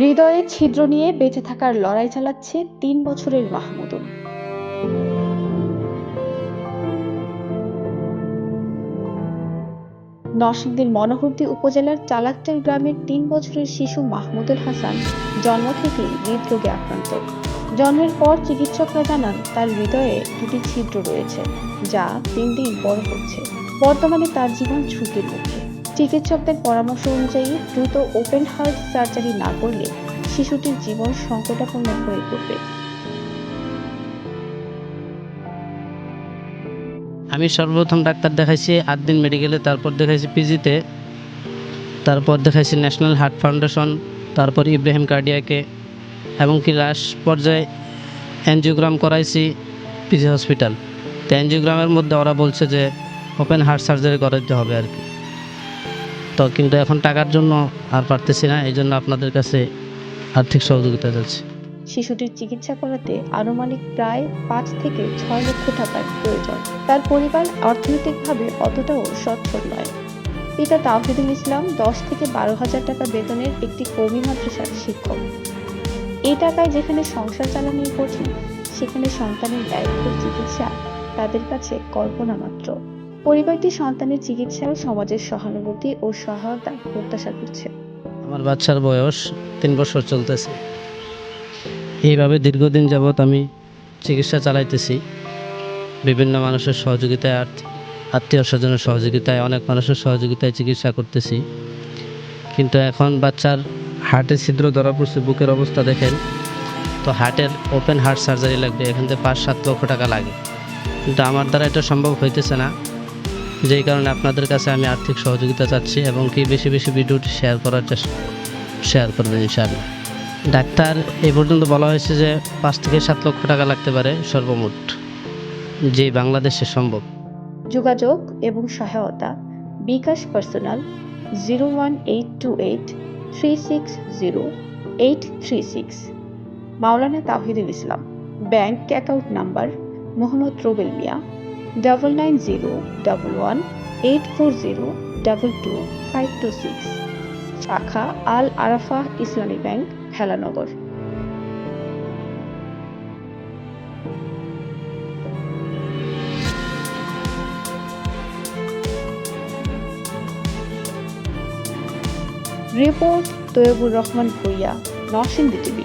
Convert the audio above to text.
হৃদয়ে ছিদ্র নিয়ে বেঁচে থাকার লড়াই চালাচ্ছে তিন বছরের মাহমুদুল। নরসিংদীর মনোহরদী উপজেলার চালাকটের গ্রামের তিন বছরের শিশু মাহমুদুল হাসান জন্ম থেকেই হৃদরোগে আক্রান্ত। জন্মের পর চিকিৎসকরা জানান, তার হৃদয়ে দুটি ছিদ্র রয়েছে, যা দিন দিন বড় হচ্ছে। বর্তমানে তার জীবন ঝুঁকির মুখে। চিকিৎসকদের পরামর্শ অনুযায়ী দ্রুত ওপেন হার্ট সার্জারি না করলে শিশুটির জীবন সংকটাপন্ন হয়ে পড়বে। আমি সর্বপ্রথম ডাক্তার দেখাইছি আট দিন মেডিকেলে, তারপর দেখাইছি পিজিতে, তারপর দেখাইছি ন্যাশনাল হার্ট ফাউন্ডেশন, তারপর ইব্রাহিম কার্ডিয়াকে এমনকি লাস্ট পর্যায়ে অ্যানজিওগ্রাম করাইছি পিজি হসপিটাল। তো অ্যানজিওগ্রামের মধ্যে ওরা বলছে যে, ওপেন হার্ট সার্জারি করাতে হবে আর কি। তো কিন্তু এখন টাকার জন্য আর পারতেছি না, এই জন্য আপনাদের কাছে আর্থিক সহযোগিতা যাচ্ছে শিশুটির চিকিৎসা করাতে আনুমানিক প্রায় পাঁচ থেকে ছয় লক্ষ টাকার প্রয়োজন। তার পরিবার অর্থনৈতিকভাবে অতটাও সচ্ছল নয়। পিতা তাওহিদুল ইসলাম দশ থেকে বারো হাজার টাকা বেতনের একটি কবি মাদ্রাসার শিক্ষক। এই টাকায় যেখানে সংসার চালানো কঠিন, সেখানে সন্তানের ব্যয়বহুল চিকিৎসা তাদের কাছে কল্পনা মাত্র। পরিবারটি সন্তানের চিকিৎসা সমাজের সহানুভূতি ও সহায়তা প্রত্যাশা করছে। আমার বাচ্চার বয়স তিন বছর চলতেছে। এইভাবে দীর্ঘদিন যাবৎ আমি চিকিৎসা চালাইতেছি। বিভিন্ন মানুষের সহযোগিতায় আত্মীয় স্বজনের সহযোগিতায়, অনেক মানুষের সহযোগিতায় চিকিৎসা করতেছি। কিন্তু এখন বাচ্চার হার্টের ছিদ্র ধরা পড়ছে, বুকের অবস্থা দেখেন। তো হার্টের ওপেন হার্ট সার্জারি লাগবে, এখান থেকে পাঁচ সাত লক্ষ টাকা লাগে। কিন্তু আমার দ্বারা এটা সম্ভব হইতেছে না। যেই কারণে আপনাদের কাছে আমি আর্থিক সহযোগিতা চাচ্ছি এবং কি বেশি বেশি ভিডিওটি শেয়ার করার চেষ্টা শেয়ার করবেন ইনশাআল্লাহ। ডাক্তার এই পর্যন্ত বলা হয়েছে যে পাঁচ থেকে সাত লক্ষ টাকা লাগতে পারে সর্বমোট যে বাংলাদেশে সম্ভব। যোগাযোগ এবং সহায়তা, bKash personal, zero one eight two eight three six zero eight three six. Maulana Tahidul Islam, bank account number, Mohammad Rubel Mia. Double nine zero double one eight four zero double two five two six শাখা Al Arafa Islami bank, Helanagar. Report Taiyabur Rahman Bhuiyan, Narsingdi TV.